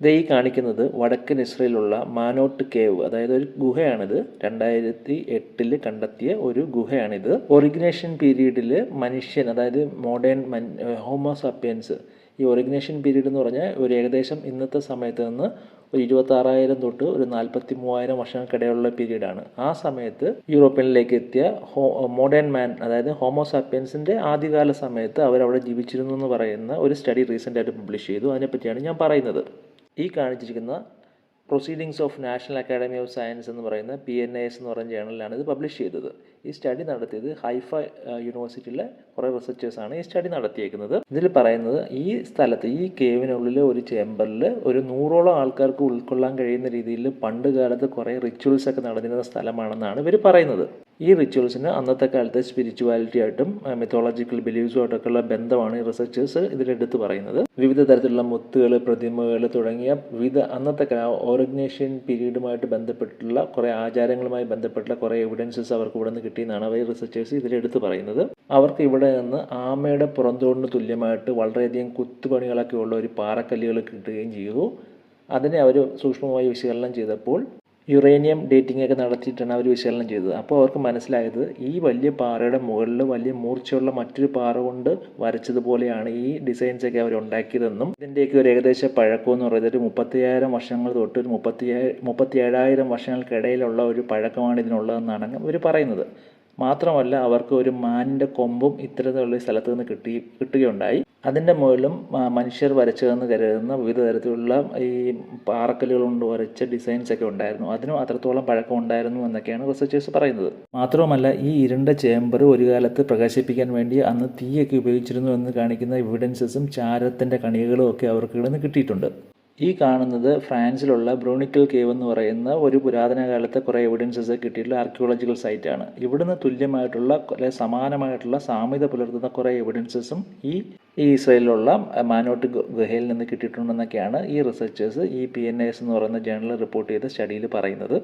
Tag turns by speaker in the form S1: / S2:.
S1: ഇത് ഈ കാണിക്കുന്നത് വടക്കൻ ഇസ്രയേലുള്ള മാനോട്ട് കേവ്. അതായത് ഒരു ഗുഹയാണിത്. രണ്ടായിരത്തി എട്ടിൽ കണ്ടെത്തിയ ഒരു ഗുഹയാണിത്. ഒറിഗിനേഷൻ പീരീഡിൽ മനുഷ്യൻ അതായത് മോഡേൺ ഹോമോസാപ്പിയൻസ് ഈ ഒറിഗിനേഷൻ പീരീഡ് എന്ന് പറഞ്ഞാൽ ഒരു ഏകദേശം ഇന്നത്തെ സമയത്ത് നിന്ന് ഒരു ഇരുപത്താറായിരം തൊട്ട് ഒരു നാൽപ്പത്തി മൂവായിരം വർഷങ്ങൾക്കിടയിലുള്ള പീരീഡാണ് ആ സമയത്ത് യൂറോപ്പിലേക്ക് എത്തിയ ഹോ മോഡേൺ മാൻ അതായത് ഹോമോസാപ്പിയൻസിന്റെ ആദ്യകാല സമയത്ത് അവരവിടെ ജീവിച്ചിരുന്നു എന്ന് പറയുന്ന ഒരു സ്റ്റഡി റീസെന്റായിട്ട് പബ്ലിഷ് ചെയ്തു. അതിനെപ്പറ്റിയാണ് ഞാൻ പറയുന്നത്. ഈ കാണിച്ചിരിക്കുന്ന proceedings of national academy of science എന്ന് പറയുന്ന പി എൻ എ എസ് എന്ന് പറയുന്ന ജേണലിലാണ് ഇത് പബ്ലിഷ് ചെയ്തത്. ഈ സ്റ്റഡി നടത്തിയത് ഹൈഫ യൂണിവേഴ്സിറ്റിയിലെ കുറേ റിസർച്ചേഴ്സാണ് ഈ സ്റ്റഡി നടത്തിയേക്കുന്നത്. ഇതിൽ പറയുന്നത് ഈ സ്ഥലത്ത് ഈ കേവിനുള്ളിൽ ഒരു ചേമ്പറിൽ ഒരു നൂറോളം ആൾക്കാർക്ക് ഉൾക്കൊള്ളാൻ കഴിയുന്ന രീതിയിൽ പണ്ട് കാലത്ത് കുറേ റിച്വൽസ് ഒക്കെ നടന്നിരുന്ന സ്ഥലമാണെന്നാണ് ഇവർ പറയുന്നത്. ഈ റിച്വൽസിന് അന്നത്തെ കാലത്തെ സ്പിരിച്വാലിറ്റി ആയിട്ടും മിത്തോളജിക്കൽ ബിലീവ്സും ആയിട്ടൊക്കെയുള്ള ബന്ധമാണ് ഈ റിസർച്ചേഴ്സ് ഇതിലെടുത്ത് പറയുന്നത്. വിവിധ തരത്തിലുള്ള മുത്തുകൾ പ്രതിമകൾ തുടങ്ങിയ വിവിധ അന്നത്തെ ഓറിഗ്നേഷ്യൻ പീരീഡുമായിട്ട് ബന്ധപ്പെട്ടുള്ള കുറേ ആചാരങ്ങളുമായി ബന്ധപ്പെട്ടുള്ള കുറേ എവിഡൻസസ് അവർക്ക് ഇവിടെ നിന്ന് കിട്ടിയെന്നാണ് അവർ റിസർച്ചേഴ്സ് ഇതിലെടുത്ത് പറയുന്നത്. അവർക്ക് ഇവിടെ നിന്ന് ആമയുടെ പുറന്തോടിന് തുല്യമായിട്ട് വളരെയധികം കുത്തുപണികളൊക്കെ ഉള്ള ഒരു പാറക്കല്ലുകൾ കിട്ടുകയും ചെയ്തു. അതിനെ അവർ സൂക്ഷ്മമായി വിശകലനം ചെയ്തപ്പോൾ യുറേനിയം ഡേറ്റിംഗ് ഒക്കെ നടത്തിയിട്ടാണ് അവർ വിശകലനം ചെയ്തത്. അപ്പോൾ അവർക്ക് മനസ്സിലായത് ഈ വലിയ പാറയുടെ മുകളിൽ വലിയ മൂർച്ചയുള്ള മറ്റൊരു പാറ കൊണ്ട് വരച്ചതുപോലെയാണ് ഈ ഡിസൈൻസ് ഒക്കെ അവർ ഉണ്ടാക്കിയതെന്നും ഇതിന്റെയൊക്കെ ഒരു ഏകദേശ പഴക്കം എന്ന് പറയുന്നത് ഒരു മുപ്പത്തിയായിരം വർഷങ്ങൾ തൊട്ട് ഒരു മുപ്പത്തി മുപ്പത്തി ഏഴായിരം വർഷങ്ങൾക്കിടയിലുള്ള ഒരു പഴക്കമാണ് ഇതിനുള്ളതെന്നാണ് അവർ പറയുന്നത്. മാത്രമല്ല അവർക്ക് ഒരു മാനിന്റെ കൊമ്പും ഇത്തരത്തിലുള്ള സ്ഥലത്ത് നിന്ന് കിട്ടി കിട്ടുകയുണ്ടായി. അതിന്റെ മുകളിലും മനുഷ്യർ വരച്ചതെന്ന് കരുതുന്ന വിവിധ തരത്തിലുള്ള ഈ പാറക്കല്ലുകൾ കൊണ്ട് വരച്ച ഡിസൈൻസ് ഒക്കെ ഉണ്ടായിരുന്നു. അതിനും അത്രത്തോളം പഴക്കം ഉണ്ടായിരുന്നു എന്നൊക്കെയാണ് റിസർച്ചേഴ്സ് പറയുന്നത്. മാത്രവുമല്ല ഈ ഇരുണ്ട ചേമ്പർ ഒരു കാലത്ത് പ്രകാശിപ്പിക്കാൻ വേണ്ടി അന്ന് തീയൊക്കെ ഉപയോഗിച്ചിരുന്നു എന്ന് കാണിക്കുന്ന എവിഡൻസസും ചാരത്തിന്റെ കണികളും ഒക്കെ അവർക്ക് ഇവിടെ നിന്ന് കിട്ടിയിട്ടുണ്ട്. ഈ കാണുന്നത് ഫ്രാൻസിലുള്ള ബ്രൂണിക്കൽ കേവ് എന്ന് പറയുന്ന ഒരു പുരാതന കാലത്തെ കുറേ എവിഡൻസസ് കിട്ടിയിട്ടുള്ള ആർക്കിയോളജിക്കൽ സൈറ്റാണ് ഇവിടുന്ന് തുല്യമായിട്ടുള്ള അല്ലെങ്കിൽ സമാനമായിട്ടുള്ള സാമ്യത പുലർത്തുന്ന കുറേ എവിഡൻസസും ഈ ഈ ഇസ്രയേലിലുള്ള മാനോട്ട് ഗുഹയിൽ നിന്ന് കിട്ടിയിട്ടുണ്ടെന്നൊക്കെയാണ് ഈ റിസർച്ചേഴ്സ് ഈ പി എൻ എസ് എന്ന് പറയുന്ന ജേണൽ റിപ്പോർട്ട് ചെയ്ത സ്റ്റഡിയിൽ പറയുന്നത്.